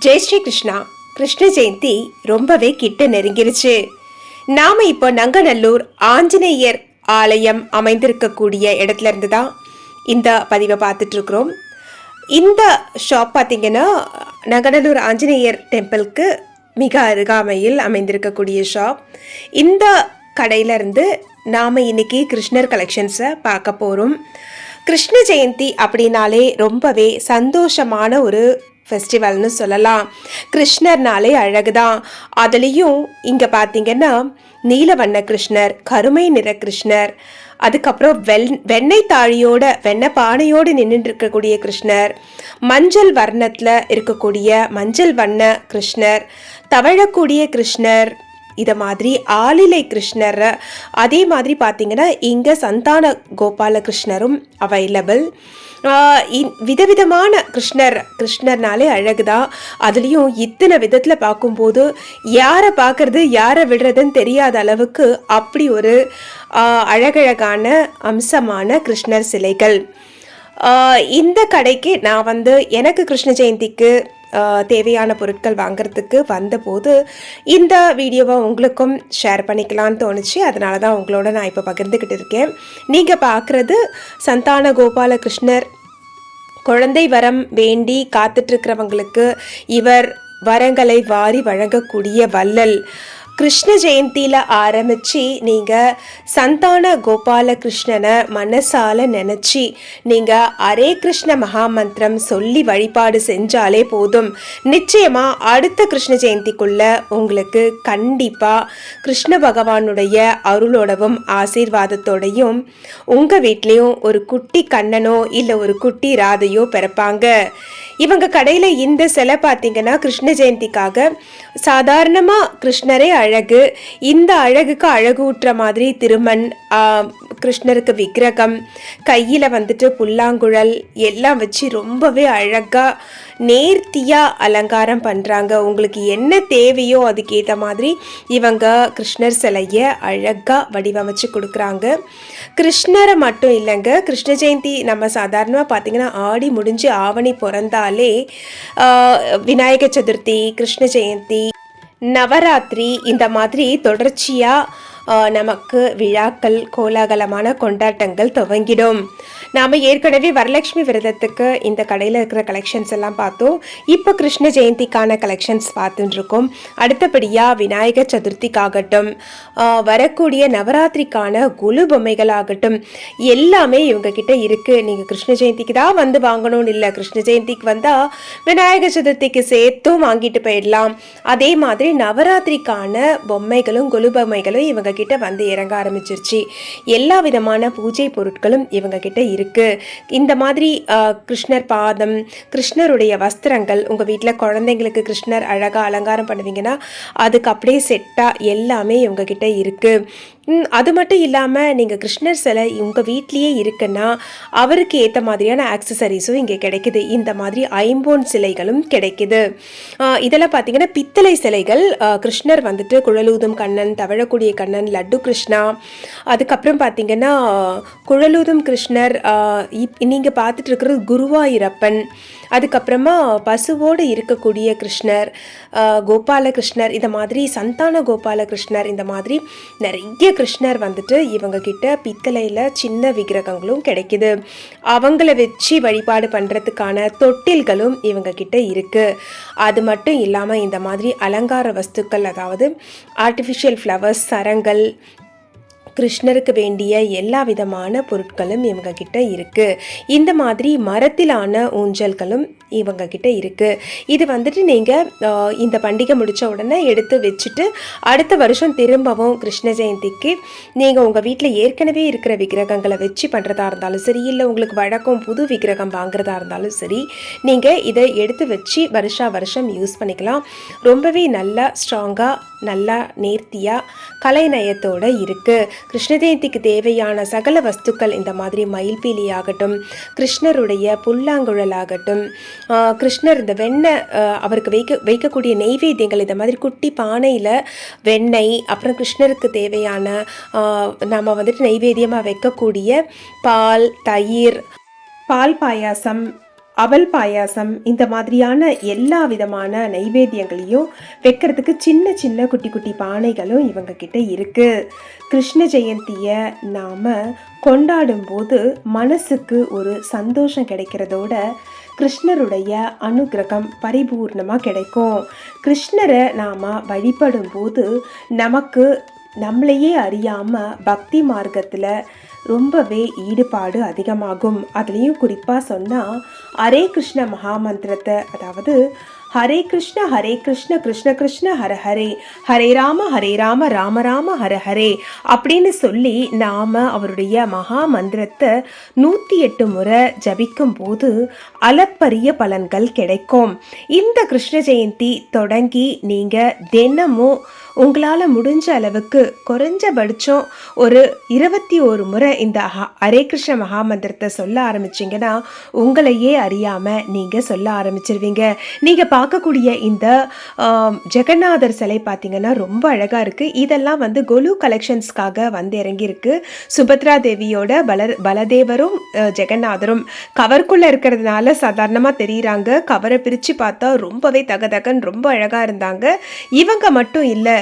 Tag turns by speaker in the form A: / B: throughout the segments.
A: ஜெய் ஸ்ரீ கிருஷ்ணா கிருஷ்ண ஜெயந்தி ரொம்பவே கிட்ட நெருங்கிருச்சு. நாம இப்போ நங்கநல்லூர் ஆஞ்சநேயர் ஆலயம் அமைந்திருக்கக்கூடிய இடத்துல இருந்து தான் இந்த பதிவை பார்த்துட்டு இருக்கிறோம். இந்த ஷாப் பார்த்தீங்கன்னா நங்கநல்லூர் ஆஞ்சநேயர் டெம்பிளுக்கு மிக அருகாமையில் அமைந்திருக்கக்கூடிய ஷாப் இந்த கடையில இருந்து நாம் இன்னைக்கு கிருஷ்ணர் கலெக்ஷன்ஸை பார்க்க போகிறோம் கிருஷ்ண ஜெயந்தி அப்படின்னாலே ரொம்பவே சந்தோஷமான ஒரு ஃபெஸ்டிவல்னு சொல்லலாம். கிருஷ்ணர்னாலே அழகுதான். அதுலேயும் இங்கே பார்த்தீங்கன்னா நீல வண்ண கிருஷ்ணர் கருமை நிற கிருஷ்ணர் அதுக்கப்புறம் வெள் வெண்ணெய் தாழியோட வெண்ணெய் பானையோடு நின்றுட்டு இருக்கக்கூடிய கிருஷ்ணர் மஞ்சள் வர்ணத்தில் இருக்கக்கூடிய மஞ்சள் வண்ண கிருஷ்ணர் தவழக்கூடிய கிருஷ்ணர் இதை மாதிரி ஆளிலை கிருஷ்ணர் அதே மாதிரி பார்த்தீங்கன்னா இங்கே சந்தான கோபாலகிருஷ்ணரும் அவைலபிள் விதவிதமான கிருஷ்ணர் கிருஷ்ணர்னாலே அழகுதான் அதுலேயும் இத்தனை விதத்தில் பார்க்கும்போது யாரை பார்க்குறது யாரை விடுறதுன்னு தெரியாத அளவுக்கு அப்படி ஒரு அழகழகான அம்சமான கிருஷ்ணர் சிலைகள். இந்த கடைக்கு நான் வந்து எனக்கு கிருஷ்ண ஜெயந்திக்கு தேவையான பொருட்கள் வாங்குறதுக்கு வந்தபோது இந்த வீடியோவை உங்களுக்கும் ஷேர் பண்ணிக்கலாம்னு தோணுச்சு. அதனால தான் உங்களோட நான் இப்போ பகிர்ந்துக்கிட்டு இருக்கேன். நீங்கள் பார்க்குறது சந்தான கோபாலகிருஷ்ணர் குழந்தை வரம் வேண்டி காத்துட்ருக்கிறவங்களுக்கு இவர் வரங்களை வாரி வழங்கக்கூடிய வள்ளல். கிருஷ்ண ஜெயந்தியில் ஆரம்பித்து நீங்கள் சந்தான கோபால கிருஷ்ணனை மனசால நினச்சி நீங்கள் அரே கிருஷ்ண மகாமந்திரம் சொல்லி வழிபாடு செஞ்சாலே போதும். நிச்சயமாக அடுத்த கிருஷ்ண ஜெயந்திக்குள்ளே உங்களுக்கு கண்டிப்பாக கிருஷ்ண பகவானுடைய அருளோடவும் ஆசீர்வாதத்தோடையும் உங்கள் வீட்லேயும் ஒரு குட்டி கண்ணனோ இல்லை ஒரு குட்டி ராதையோ பிறப்பாங்க. இவங்க கடையில் இந்த சிலை பார்த்தீங்கன்னா கிருஷ்ண ஜெயந்திக்காக. சாதாரணமாக கிருஷ்ணரே அழகு. இந்த அழகுக்கு அழகு ஊட்டுற மாதிரி திருமண் கிருஷ்ணருக்கு விக்கிரகம் கையில் வந்துட்டு புல்லாங்குழல் எல்லாம் வச்சு ரொம்பவே அழகாக நேர்த்தியாக அலங்காரம் பண்ணுறாங்க உங்களுக்கு என்ன தேவையோ அதுக்கேற்ற மாதிரி இவங்க கிருஷ்ணர் சிலையை அழகாக வடிவமைச்சு கொடுக்குறாங்க. கிருஷ்ணரை மட்டும் இல்லைங்க கிருஷ்ண ஜெயந்தி நம்ம சாதாரணமாக பார்த்தீங்கன்னா ஆடி முடிஞ்சு ஆவணி பிறந்தாலே ஆஹ், விநாயக சதுர்த்தி கிருஷ்ண ஜெயந்தி நவராத்திரி இந்த மாதிரி தொடர்ச்சியாக நமக்கு விழாக்கள் கோலாகலமான கொண்டாட்டங்கள் துவங்கிடும். நாம் ஏற்கனவே வரலட்சுமி விரதத்துக்கு இந்த கடையில் இருக்கிற கலெக்ஷன்ஸ் எல்லாம் பார்த்தோம். இப்போ கிருஷ்ண ஜெயந்திக்கான கலெக்ஷன்ஸ் பார்த்துட்டுருக்கோம். அடுத்தபடியாக விநாயகர் சதுர்த்திக்காகட்டும் வரக்கூடிய நவராத்திரிக்கான குலு பொம்மைகளாகட்டும் எல்லாமே இவங்கக்கிட்ட இருக்குது நீங்கள் கிருஷ்ண ஜெயந்திக்கு தான் வந்து வாங்கணும்னு இல்லை. கிருஷ்ண ஜெயந்திக்கு வந்தால் விநாயகர் சதுர்த்திக்கு சேர்த்தும் வாங்கிட்டு போயிடலாம். அதே மாதிரி நவராத்திரிக்கான பொம்மைகளும் குழு பொம்மைகளும் இவங்க கிட்ட வந்து இறங்க ஆரம்பிச்சிருச்சு. எல்லா விதமான பூஜை பொருட்களும் இவங்க கிட்ட இருக்கு. இந்த மாதிரி கிருஷ்ணர் பாதம் கிருஷ்ணருடைய வஸ்திரங்கள் உங்க வீட்டில் குழந்தைங்களுக்கு கிருஷ்ணர் அழகாக அலங்காரம் பண்ணுவீங்கன்னா அதுக்கு அப்படியே செட்டாக எல்லாமே இவங்க கிட்ட இருக்கு. அது மட்டும் இல்லாமல் நீங்கள் கிருஷ்ணர் சிலை உங்கள் வீட்லேயே இருக்குன்னா அவருக்கு ஏற்ற மாதிரியான ஆக்சசரிஸும் இங்கே கிடைக்குது. இந்த மாதிரி ஐம்போன் சிலைகளும் கிடைக்குது. இதெல்லாம் பார்த்தீங்கன்னா பித்தளை சிலைகள் கிருஷ்ணர் வந்துட்டு குழலூதும் கண்ணன் தவழக்கூடிய கண்ணன் லட்டு கிருஷ்ணா அதுக்கப்புறம் பார்த்தீங்கன்னா குழலூதும் கிருஷ்ணர் நீங்கள் பார்த்துட்டு இருக்கிறது குருவாயிரப்பன் அதுக்கப்புறமா பசுவோடு இருக்கக்கூடிய கிருஷ்ணர் கோபாலகிருஷ்ணர் இந்த மாதிரி சந்தான கோபாலகிருஷ்ணர் இந்த மாதிரி நிறைய கிருஷ்ணர் வந்துட்டு இவங்க கிட்ட பித்தளையில் சின்ன விக்கிரகங்களும் கிடைக்குது. அவங்கள வச்சு வழிபாடு பண்ணுறதுக்கான தொட்டில்களும் இவங்க கிட்ட இருக்குது அது மட்டும் இல்லாமல் இந்த மாதிரி அலங்கார வஸ்துக்கள் அதாவது ஆர்டிஃபிஷியல் ஃப்ளவர்ஸ் சரங்கள் கிருஷ்ணருக்கு வேண்டிய எல்லா விதமான பொருட்களும் இவங்க கிட்ட இருக்குது இந்த மாதிரி மரத்திலான ஊஞ்சல்களும் இவங்க கிட்ட இது வந்துட்டு நீங்கள் இந்த பண்டிகை முடித்த உடனே எடுத்து வச்சுட்டு அடுத்த வருஷம் திரும்பவும் கிருஷ்ண ஜெயந்திக்கு நீங்கள் உங்கள் வீட்டில் ஏற்கனவே இருக்கிற விக்கிரகங்களை வச்சு பண்ணுறதா இருந்தாலும் சரி இல்லை உங்களுக்கு வழக்கம் புது விக்கிரகம் வாங்குறதா இருந்தாலும் சரி நீங்கள் இதை எடுத்து வச்சு வருஷா வருஷம் யூஸ் பண்ணிக்கலாம். ரொம்பவே நல்லா ஸ்ட்ராங்காக நல்லா நேர்த்தியாக கலைநயத்தோட இருக்குது கிருஷ்ண ஜெயந்திக்கு தேவையான சகல வஸ்துக்கள் இந்த மாதிரி மயில்பீலி ஆகட்டும் கிருஷ்ணருடைய புல்லாங்குழல் ஆகட்டும் கிருஷ்ணர் இந்த வெண்ணெய் அவருக்கு வைக்க வைக்கக்கூடிய நெய்வேத்தியங்கள் இந்த மாதிரி குட்டி பானையில் வெண்ணெய் அப்புறம் கிருஷ்ணருக்கு தேவையான நம்ம வந்துட்டு நெய்வேத்தியமாக வைக்கக்கூடிய பால் தயிர் பால் பாயாசம் அவல் பாயாசம் இந்த மாதிரியான எல்லா விதமான நைவேத்தியங்களையும் வைக்கிறதுக்கு சின்ன சின்ன குட்டி குட்டி பானைகளும் இவங்க கிட்ட இருக்கு. கிருஷ்ண ஜெயந்தியை நாம கொண்டாடும் போது மனசுக்கு ஒரு சந்தோஷம் கிடைக்கிறதோட கிருஷ்ணருடைய அனுகிரகம் பரிபூர்ணமாக கிடைக்கும். கிருஷ்ணரை நாம் வழிபடும் போது நமக்கு நம்மளையே அறியாமல் பக்தி மார்க்கத்தில் ரொம்பவே ஈடுபாடு அதிகமாகும். அதுலேயும் குறிப்பாக சொன்னால் ஹரே கிருஷ்ண மகாமந்திரத்தை அதாவது ஹரே கிருஷ்ண ஹரே கிருஷ்ண கிருஷ்ண கிருஷ்ண ஹர ஹரே ஹரே ராம ஹரே ராம ராம ராம ஹர ஹரே அப்படின்னு சொல்லி நாம் அவருடைய மகா மந்திரத்தை நூற்றி எட்டு முறை ஜபிக்கும் போது அளப்பரிய பலன்கள் கிடைக்கும். இந்த கிருஷ்ண ஜெயந்தி தொடங்கி நீங்கள் தினமும் உங்களால் முடிஞ்ச அளவுக்கு குறைஞ்சபட்சம் ஒரு இருபத்தி ஒரு முறை இந்த ஹரே கிருஷ்ண மகாமந்திரத்தை சொல்ல ஆரம்பிச்சிங்கன்னா உங்களையே அறியாமல் நீங்கள் சொல்ல ஆரம்பிச்சிருவீங்க. நீங்கள் பார்க்கக்கூடிய இந்த ஜெகநாதர் சிலை பார்த்தீங்கன்னா ரொம்ப அழகாக இருக்குது இதெல்லாம் வந்து கொலு கலெக்ஷன்ஸ்க்காக வந்து இறங்கியிருக்கு. சுபத்ரா தேவியோட பல பலதேவரும் ஜெகநாதரும் கவருக்குள்ளே இருக்கிறதுனால சாதாரணமாக தெரியுறாங்க. கவரை பிரித்து பார்த்தா ரொம்பவே தகதகன் ரொம்ப அழகாக இருந்தாங்க. இவங்க மட்டும் இல்லை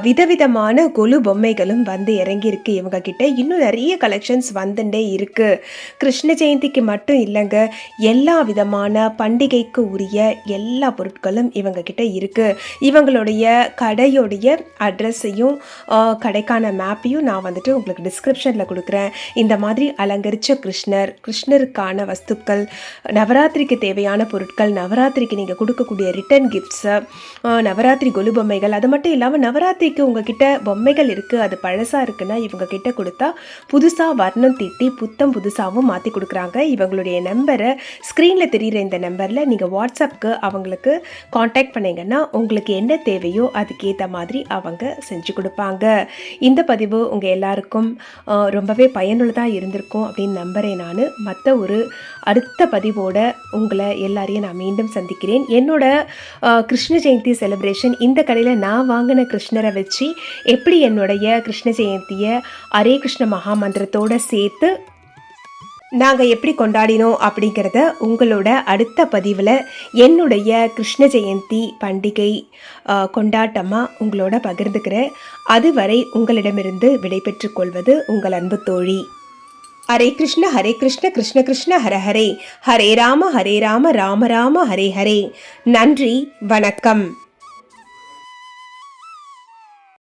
A: விதவிதமான கொலு பொம்மைகளும் வந்து இறங்கியிருக்கு. இவங்க கிட்ட இன்னும் நிறைய கலெக்ஷன்ஸ் வந்துட்டே இருக்குது கிருஷ்ண ஜெயந்திக்கு மட்டும் இல்லைங்க எல்லா விதமான பண்டிகைக்கு உரிய எல்லா பொருட்களும் இவங்க கிட்ட இவங்களுடைய கடையுடைய அட்ரஸையும் கடைக்கான மேப்பையும் நான் வந்துட்டு உங்களுக்கு டிஸ்கிரிப்ஷனில் கொடுக்குறேன். இந்த மாதிரி அலங்கரித்த கிருஷ்ணர் கிருஷ்ணருக்கான வஸ்துக்கள் நவராத்திரிக்கு தேவையான பொருட்கள் நவராத்திரிக்கு நீங்கள் கொடுக்கக்கூடிய ரிட்டர்ன் கிஃப்ட்ஸு நவராத்திரி கொலு பொம்மைகள் அது மட்டும் இல்லாமல் நவராத்திரிக்கு உங்ககிட்ட பொம்மைகள் இருக்குது அது பழசாக இருக்குன்னா இவங்க கிட்ட கொடுத்தா புதுசாக வர்ணம் தீட்டி புத்தம் புதுசாகவும் மாற்றி கொடுக்குறாங்க. இவங்களுடைய நம்பரை ஸ்க்ரீனில் தெரிகிற இந்த நம்பரில் நீங்கள் வாட்ஸ்அப்புக்கு அவங்களுக்கு காண்டாக்ட் பண்ணிங்கன்னா உங்களுக்கு என்ன தேவையோ அதுக்கேற்ற மாதிரி அவங்க செஞ்சு கொடுப்பாங்க. இந்த பதிவு உங்கள் எல்லாருக்கும் ரொம்பவே பயனுள்ளதாக இருந்திருக்கும் அப்படின்னு நம்புகிறேன் நான். மற்ற ஒரு அடுத்த பதிவோட உங்களை எல்லாரையும் நான் மீண்டும் சந்திக்கிறேன். என்னோட கிருஷ்ண ஜெயந்தி செலிப்ரேஷன் இந்த கடையில் நான் நான் வாங்கின கிருஷ்ணரை வச்சு எப்படி என்னுடைய கிருஷ்ண ஜெயந்தியை ஹரே கிருஷ்ண மகாமந்திரத்தோடு சேர்த்து நாங்கள் எப்படி கொண்டாடினோம் அப்படிங்கிறத உங்களோட அடுத்த பதிவில் என்னுடைய கிருஷ்ண ஜெயந்தி பண்டிகை கொண்டாட்டமாக உங்களோட பகிர்ந்துக்கிறேன். அதுவரை உங்களிடமிருந்து விடைபெற்று கொள்வது உங்கள் அன்பு தோழி. ஹரே கிருஷ்ண ஹரே கிருஷ்ண கிருஷ்ண கிருஷ்ண ஹர ஹரே. ஹரே ராம ஹரே ராம ராம ராம ஹரே ஹரே. நன்றி வணக்கம்.